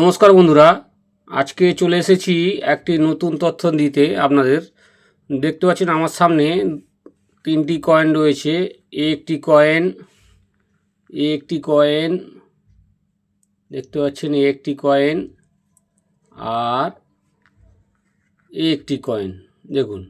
নমস্কার বন্ধুরা, আজকে চলে এসেছি একটি নতুন তথ্য দিতে আপনাদের। দেখতে পাচ্ছেন আমার সামনে তিনটি কয়েন রয়েছে, এ একটি কয়েন এ একটি কয়েন দেখতে পাচ্ছেন এ একটি কয়েন আর এ একটি কয়েন দেখুন।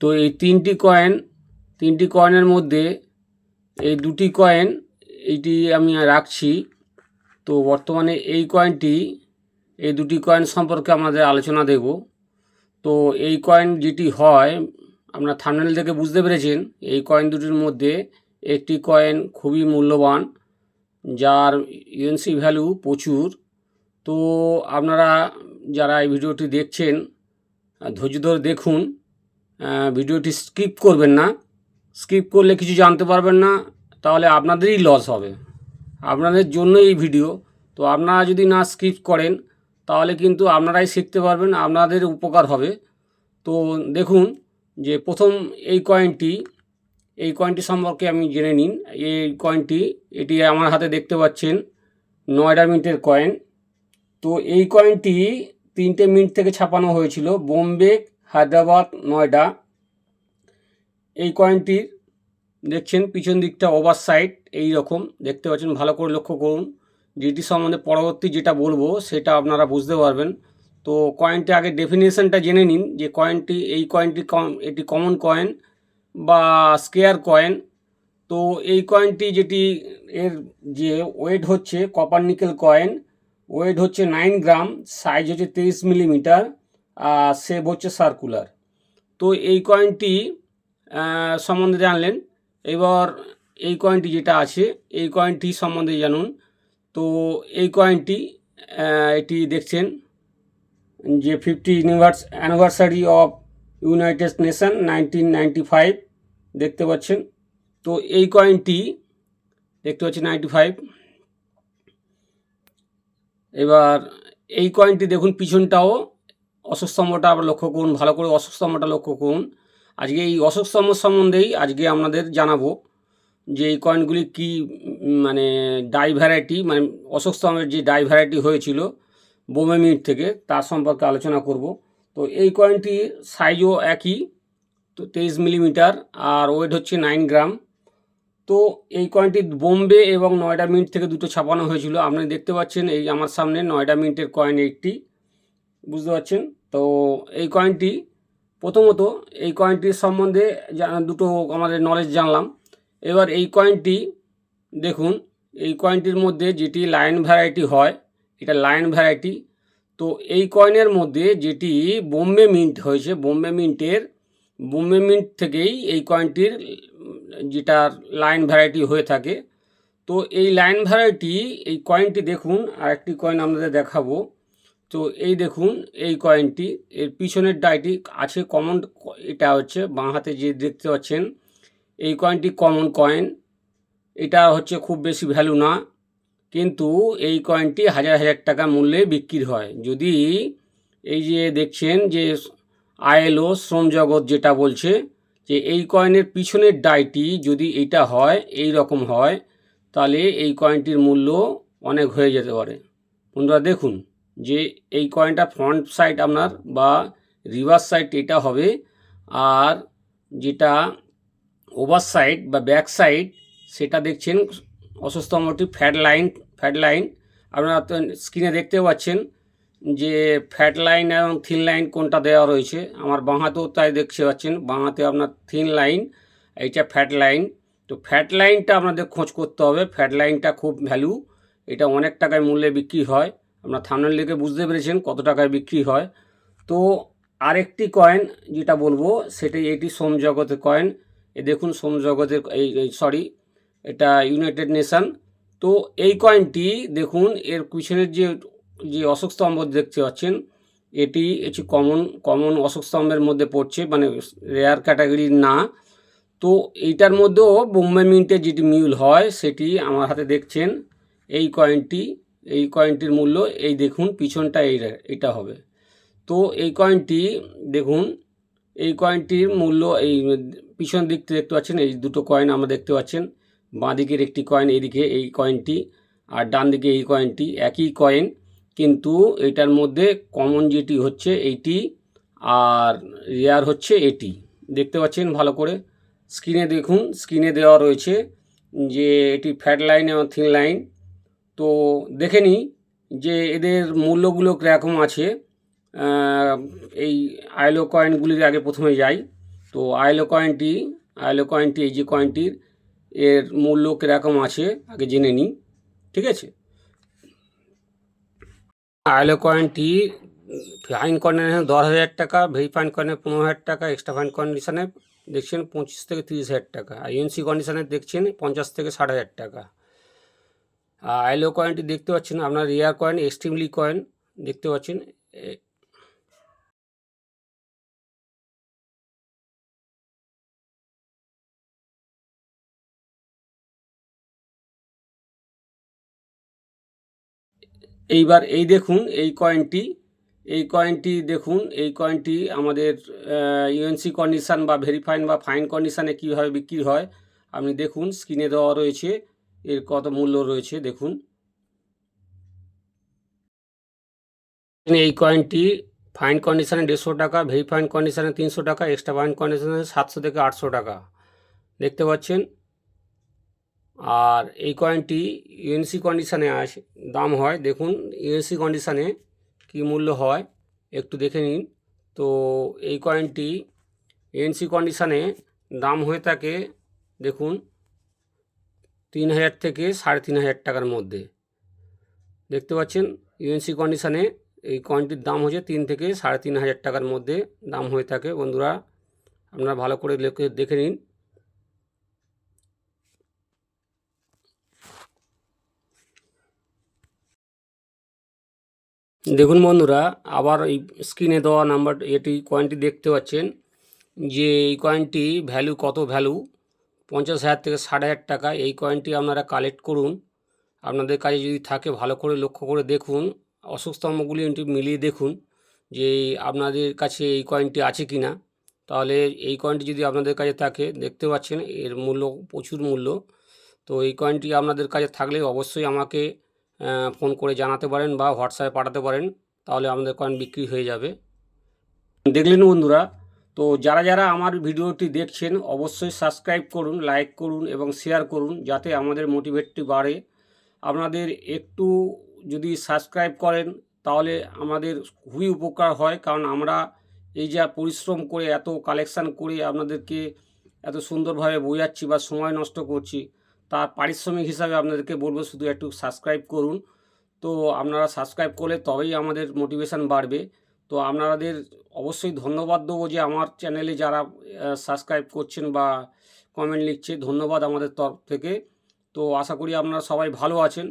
তো এই তিনটি কয়েন তিনটি কয়েনের মধ্যে এই দুটি কয়েন এইটি আমি রাখছি। তো বর্তমানে এই কয়েনটি এই দুটি কয়েন সম্পর্কে আমাদের আলোচনা দেব। তো এই কয়েন যেটি হয় আপনার থামনেল থেকে বুঝতে পেরেছেন, এই কয়েন দুটির মধ্যে একটি কয়েন খুবই মূল্যবান, যার ইউএনসি ভ্যালু প্রচুর। তো আপনারা যারা এই ভিডিওটি দেখছেন, ধৈর্য ধরে দেখুন ভিডিওটি স্কিপ করবেন না। স্কিপ করলে কিছু জানতে পারবেন না, তাহলে আপনাদেরই লস হবে। আপনাদের জন্য এই ভিডিও। তো আপনারা যদি না স্কিপ করেন, তাহলে কিন্তু আপনারাই শিখতে পারবেন, আপনাদের উপকার হবে। তো দেখুন যে প্রথম এই কয়েনটি এই কয়েনটি সম্পর্কে আমি জেনে নিন। এই কয়েনটি এটি আমার হাতে দেখতে পাচ্ছেন, নয়ডা মিন্টের কয়েন তো এই কয়েনটি তিনটে মিনিট থেকে ছাপানো হয়েছিল, বোম্বে, হায়দ্রাবাদ, নয়ডা। এই কয়েনটির দেখছেন, পিছন দিকটা ওভার সাইড এই রকম দেখতে পাচ্ছেন, ভালো করে লক্ষ্য করুন। যেটি সম্বন্ধে পরবর্তী যেটা বলব, সেটা আপনারা বুঝতে পারবেন। তো কয়েনটি আগে ডেফিনেশনটা জেনে নিন, যে কয়েনটি এই কয়েনটি এটি কমন কয়েন বা স্কেয়ার কয়েন তো এই কয়েনটি যেটি, এর যে ওয়েট হচ্ছে কপার নিকেল কয়েন ওয়েট হচ্ছে নাইন গ্রাম সাইজ হচ্ছে তেইশ মিলিমিটার আর সেভ হচ্ছে সার্কুলার তো এই কয়েনটি সম্বন্ধে জানলেন এবার এই কয়েনটি যেটা আছে, এই কয়েনটি সম্বন্ধে জানুন। তো এই কয়েনটি এটি দেখছেন যে fifty universe anniversary of united nation nineteen ninety five দেখতে পাচ্ছেন? তো এই কয়েনটি দেখতে পাচ্ছি নাইনটি ফাইভ এবার এই কয়েনটি দেখুন পিছনটাও অশোক স্তম্ভটা আবার লক্ষ্য করুন, ভালো করে অশোক স্তম্ভটা লক্ষ্য করুন। আজকে এই অশোক স্তম্ভ সম্বন্ধেই আজকে আপনাদের জানাব যে এই কয়েনগুলি কি মানে ডাই ভ্যারাইটি মানে অশোক স্তম্ভের যে ডাই ভ্যারাইটি হয়েছিল মিনিট থেকে, তার সম্পর্কে আলোচনা করব। তো এই কয়েনটি সাইজও একই, তো তেইশ মিলিমিটার আর ওয়েট হচ্ছে নাইন গ্রাম তো এই কয়েনটি বোম্বে এবং নয়ডা মিন্ট থেকে দুটো ছাপানো হয়েছিল। আপনি দেখতে পাচ্ছেন এই আমার সামনে নয়ডা মিন্টের কয়েন এইটটি বুঝতে পারছেন? তো এই কয়েনটি প্রথমত এই কয়েনটির সম্বন্ধে দুটো আমাদের নলেজ জানলাম। এবার এই কয়েনটি দেখুন এই কয়েনটির মধ্যে যেটি লাইন ভ্যারাইটি হয় এটা লাইন ভ্যারাইটি তো এই কয়েনের মধ্যে যেটি বোম্বে মিন্ট হয়েছে বোম্বে মিন্টের বোম্বে মিন্ট থেকেই এই কয়েনটির উম, যেটা লাইন ভ্যারাইটি হয়ে থাকে। তো এই লাইন ভ্যারাইটি এই কয়েনটি দেখুন আর একটি কয়েন আপনাদের দেখাবো। তো এই দেখুন, এই কয়েনটি এর পিছনের ডাইটি আছে কমন এটা হচ্ছে বাঁ হাতে যে দেখতে পাচ্ছেন, এই কয়েনটি কমন কয়েন এটা হচ্ছে খুব বেশি ভ্যালু না, কিন্তু এই কয়েনটি হাজার হাজার টাকা মূল্যে বিক্রি হয়। যদি এই যে দেখছেন যে আইএলও, শ্রম জগৎ যেটা বলছে, যে এই কয়েনের পিছনের ডাইটি যদি এটা হয়, এই রকম হয়, তাহলে এই কয়েনটির মূল্য অনেক হয়ে যেতে পারে। বন্ধুরা দেখুন যে এই কয়েনটা ফ্রন্ট সাইড আপনার বা রিভার্স সাইড এটা হবে, আর যেটা ওভার সাইড বা ব্যাক সাইড সেটা দেখছেন অসস্তমটি ফ্যাট লাইন ফ্যাট লাইন আপনারা তো স্ক্রিনে দেখতে পাচ্ছেন যে ফ্যাট লাইন এবং থিন লাইন কোনটা দেওয়া রয়েছে। আমার বাঁ হাতেও তাই দেখতে পাচ্ছেন, বাঁ হাতে আপনার থিন লাইন এইটা ফ্যাট লাইন তো ফ্যাট লাইনটা আপনাদের খোঁজ করতে হবে। ফ্যাট লাইনটা খুব ভ্যালু এটা অনেক টাকায় মূল্যে বিক্রি হয়। আপনার থামনেল দেখে বুঝতে পেরেছেন কত টাকায় বিক্রি হয়। তো আরেকটি কয়েন যেটা বলব সেটাই এটি সোমজগতের কয়েন এ দেখুন সোমজগতের এই সরি এটা ইউনাইটেড নেশান তো এই কয়েনটি দেখুন, এর পিছনের যে যে অশোক স্তম্ভ দেখতে পাচ্ছেন, এটি হচ্ছে কমন কমন অশোক স্তম্ভের মধ্যে পড়ছে মানে রেয়ার ক্যাটাগরির না। তো এইটার মধ্যেও বোম্বে মিন্টের যেটি মিউল হয়, সেটি আমার হাতে দেখছেন, এই কয়েনটি এই কয়েনটির মূল্য, এই দেখুন পিছনটা এই এটা হবে। তো এই কয়েনটি দেখুন, এই কয়েনটির মূল্য, এই পিছন দিক থেকে দেখতে পাচ্ছেন, এই দুটো কয়েন আমরা দেখতে পাচ্ছেন। বাঁ দিকের একটি কয়েন এইদিকে এই কয়েনটি আর ডান দিকে এই কয়েনটি একই কয়েন কিন্তু এটার মধ্যে কমন যেটি হচ্ছে এইটি, আর রেয়ার হচ্ছে এটি। দেখতে পাচ্ছেন ভালো করে? স্ক্রিনে দেখুন স্ক্রিনে দেওয়া রয়েছে যে এটি ফ্যাট লাইন এবং থিন লাইন তো দেখে নিই যে এদের মূল্যগুলো কীরকম আছে। আহ, এই আইলো কয়েনগুলির আগে প্রথমে যাই। তো আইলো কয়েনটি আইলো কয়েনটি এই যে কয়েনটির এর মূল্য কীরকম আছে আগে জেনে নিই ঠিক আছে? আইলো কয়েনটি ফাইন কন্ডিশনে দশ হাজার টাকা ভেরি ফাইন কয়েনে পনেরো হাজার টাকা এক্সট্রা ফাইন কন্ডিশনে দেখছেন পঁচিশ থেকে তিরিশ হাজার টাকা। আর ইউএনসি কন্ডিশনে দেখছেন পঞ্চাশ থেকে ষাট হাজার টাকা। আর আইলো কয়েনটি দেখতে পাচ্ছেন, আপনার রিয়ার কয়েন এক্সট্রিমলি কয়েন দেখতে পাচ্ছেন। এইবার এই দেখুন, এই কয়েনটি এই কয়েনটি দেখুন, এই কয়েনটি আমাদের ইউএনসি কন্ডিশান বা ভেরিফাইন বা ফাইন কন্ডিশানে কীভাবে বিক্রি হয়, আপনি দেখুন স্ক্রিনে দেওয়া রয়েছে। এর কত মূল্য রয়েছে দেখুন। এই কয়েনটি ফাইন কন্ডিশনে দেড়শো টাকা ভেরিফাইন কন্ডিশনে তিনশো টাকা এক্সট্রা ফাইন কন্ডিশনে সাতশো থেকে আটশো টাকা। দেখতে পাচ্ছেন? আর এই কয়েনটি ইউএনসি কন্ডিশনে আসে, দাম হয়। দেখুন ইউএনসি কন্ডিশনে কী মূল্য হয়, একটু দেখে নিন। তো এই কয়েনটি ইউএনসি কন্ডিশনে দাম হয়ে থাকে, দেখুন তিন হাজার থেকে সাড়ে তিন হাজার টাকার মধ্যে। দেখতে পাচ্ছেন ইউএনসি কন্ডিশানে এই কয়েনটির দাম হচ্ছে তিন থেকে সাড়ে তিন হাজার টাকার মধ্যে দাম হয়ে থাকে। বন্ধুরা, আপনারা ভালো করে দেখে নিন। দেখুন বন্ধুরা, আবার এই স্ক্রিনে দেওয়া নাম্বার এটি কয়েনটি দেখতে পাচ্ছেন যে এই কয়েনটি ভ্যালু কত ভ্যালু পঞ্চাশ হাজার থেকে ষাট হাজার টাকা এই কয়েনটি আপনারা কালেক্ট করুন। আপনাদের কাছে যদি থাকে, ভালো করে লক্ষ্য করে দেখুন। অশোক স্তম্ভগুলি একটু মিলিয়ে দেখুন যে আপনাদের কাছে এই কয়েনটি আছে কি না তাহলে এই কয়েনটি যদি আপনাদের কাছে থাকে, দেখতে পাচ্ছেন এর মূল্য, প্রচুর মূল্য। তো এই কয়েনটি আপনাদের কাছে থাকলে অবশ্যই আমাকে ফোন করে জানাতে পারেন বা হোয়াটসঅ্যাপে পাঠাতে পারেন। তাহলে আমাদের কয়েন বিক্রি হয়ে যাবে। দেখলেন বন্ধুরা তো যারা যারা আমার ভিডিওটি দেখছেন, অবশ্যই সাবস্ক্রাইব করুন লাইক করুন এবং শেয়ার করুন যাতে আমাদের মোটিভেটটি বাড়ে। আপনাদের একটু যদি সাবস্ক্রাইব করেন, তাহলে আমাদের খুবই উপকার হয়। কারণ আমরা এই যা পরিশ্রম করে, এত কালেকশান করে আপনাদেরকে এত সুন্দরভাবে বোঝাচ্ছি বা সময় নষ্ট করছি তার পারিশ্রমিক হিসাবে আপনাদেরকে বলব শুধু একটু সাবস্ক্রাইব করুন। তো আপনারা সাবস্ক্রাইব করলে তবেই আমাদের মোটিভেশন বাড়বে। তো আপনাদের অবশ্যই ধন্যবাদ দেবো যে আমার চ্যানেলে যারা সাবস্ক্রাইব করছেন বা কমেন্ট লিখছে ধন্যবাদ আমাদের তরফ থেকে। তো আশা করি আপনারা সবাই ভালো আছেন।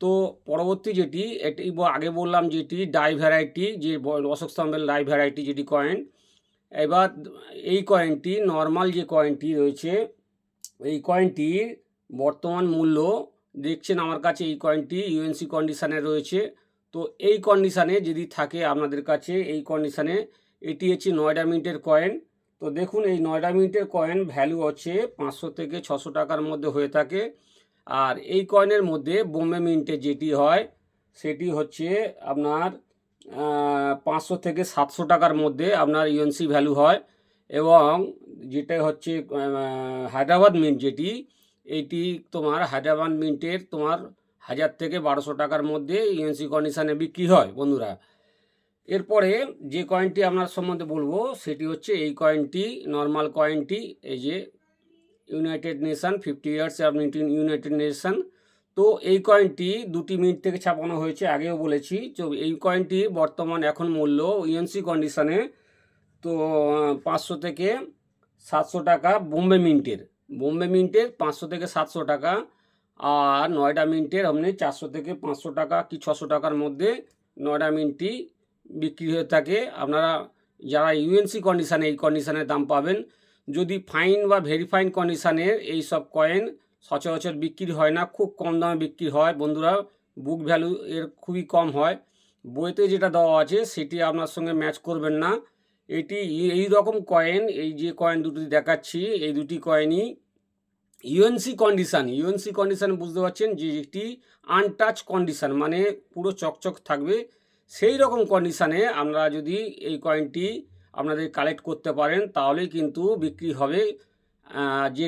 তো পরবর্তী যেটি, এটি আগে বললাম যেটি ডাই ভ্যারাইটি যে অশোক স্তম্ভের ডাই ভ্যারাইটি যেটি কয়েন। এবার এই কয়েনটি নর্মাল যে কয়েনটি রয়েছে, এই কয়েনটির বর্তমান মূল্য, দেখছেন আমার কাছে এই কয়েনটি ইউএনসি কন্ডিশানে রয়েছে। তো এই কন্ডিশানে যদি থাকে আপনাদের কাছে, এই কন্ডিশানে এটি হচ্ছে নয়ডা মিনিটের কয়েন তো দেখুন এই নয়ডা মিনিটের কয়েন ভ্যালু হচ্ছে পাঁচশো থেকে ছশো টাকার মধ্যে হয়ে থাকে। আর এই কয়েনের মধ্যে বোম্বে মিন্টে যেটি হয়, সেটি হচ্ছে আপনার পাঁচশো থেকে সাতশো টাকার মধ্যে আপনার ইউএনসি ভ্যালু হয়। এবং যেটা হচ্ছে হায়দ্রাবাদ মিন্ট যেটি এইটি তোমার হায়দ্রাবাদ মিন্টের তোমার হাজার থেকে বারোশো টাকার মধ্যে ইউএনসি কন্ডিশানে বিক্রি হয়, বন্ধুরা। এরপরে যে কয়েনটি আপনার সম্বন্ধে বলব, সেটি হচ্ছে এই কয়েনটি নর্মাল কয়েনটি এই যে united nation fifty years of united nation তো এই কয়েনটি দুটি মিনিট থেকে ছাপানো হয়েছে, আগেও বলেছি। তো এই কয়েনটি বর্তমান এখন মূল্য ইউএনসি কন্ডিশনে তো, পাঁচশো থেকে সাতশো টাকা বোম্বে মিন্টের। বোম্বে মিন্টের পাঁচশো থেকে সাতশো টাকা। আর নয়ডা মিন্টের আপনি চারশো থেকে পাঁচশো টাকা কি ছশো টাকার মধ্যে নয়ডা মিন্টটি বিক্রি হয়ে থাকে। আপনারা যারা ইউএনসি কন্ডিশানে এই কন্ডিশানের দাম পাবেন, যদি ফাইন বা ভেরিফাইন কন্ডিশানের এই সব কয়েন সচরাচর বিক্রি হয় না, খুব কম দামে বিক্রি হয়। বন্ধুরা বুক ভ্যালু এর খুবই কম হয়। বইতে যেটা দেওয়া আছে, সেটি আপনার সঙ্গে ম্যাচ করবেন না। এটি এই রকম কয়েন এই যে কয়েন দুটি দেখাচ্ছি, এই দুটি কয়েনই ইউএনসি কন্ডিশান ইউএনসি কন্ডিশান বুঝতে পারছেন যে একটি আনটাচ কন্ডিশান মানে পুরো চকচক থাকবে। সেই রকম কন্ডিশানে আমরা যদি এই কয়েনটি আপনাদের কালেক্ট করতে পারেন, তাহলেই কিন্তু বিক্রি হবে। যে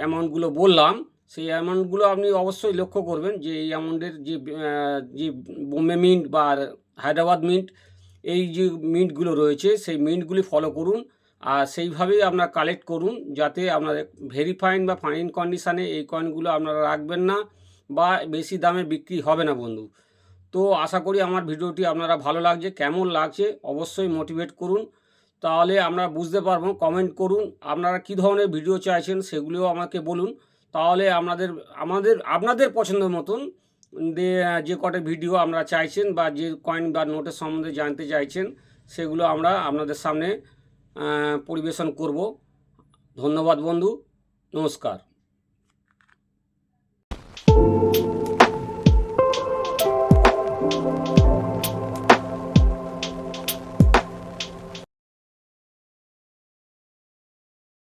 অ্যামাউন্টগুলো বললাম, সেই অ্যামাউন্টগুলো আপনি অবশ্যই লক্ষ্য করবেন যে এই অ্যামাউন্টের যে যে বোম্বে মিন্ট বা হায়দ্রাবাদ মিন্ট এই যে মিন্টগুলো রয়েছে, সেই মিন্টগুলি ফলো করুন। আর সেইভাবেই আপনারা কালেক্ট করুন যাতে আপনাদের ভেরিফাইন বা ফাইন কন্ডিশানে এই কয়েনগুলো আপনারা রাখবেন না বা বেশি দামে বিক্রি হবে না বন্ধু। তো আশা করি আমার ভিডিওটি আপনারা ভালো লাগছে, কেমন লাগছে অবশ্যই মোটিভেট করুন। তাহলে আমরা বুঝতে পারব কমেন্ট করুন, আপনারা কী ধরনের ভিডিও চাইছেন সেগুলিও আমাকে বলুন। তাহলে আপনাদের আমাদের, আপনাদের পছন্দ মতন যে কটা ভিডিও আমরা চাইছেন বা যে কয়েন বা নোটের সম্বন্ধে জানতে চাইছেন সেগুলো আমরা আপনাদের সামনে পরিবেশন করব। ধন্যবাদ বন্ধু নমস্কার।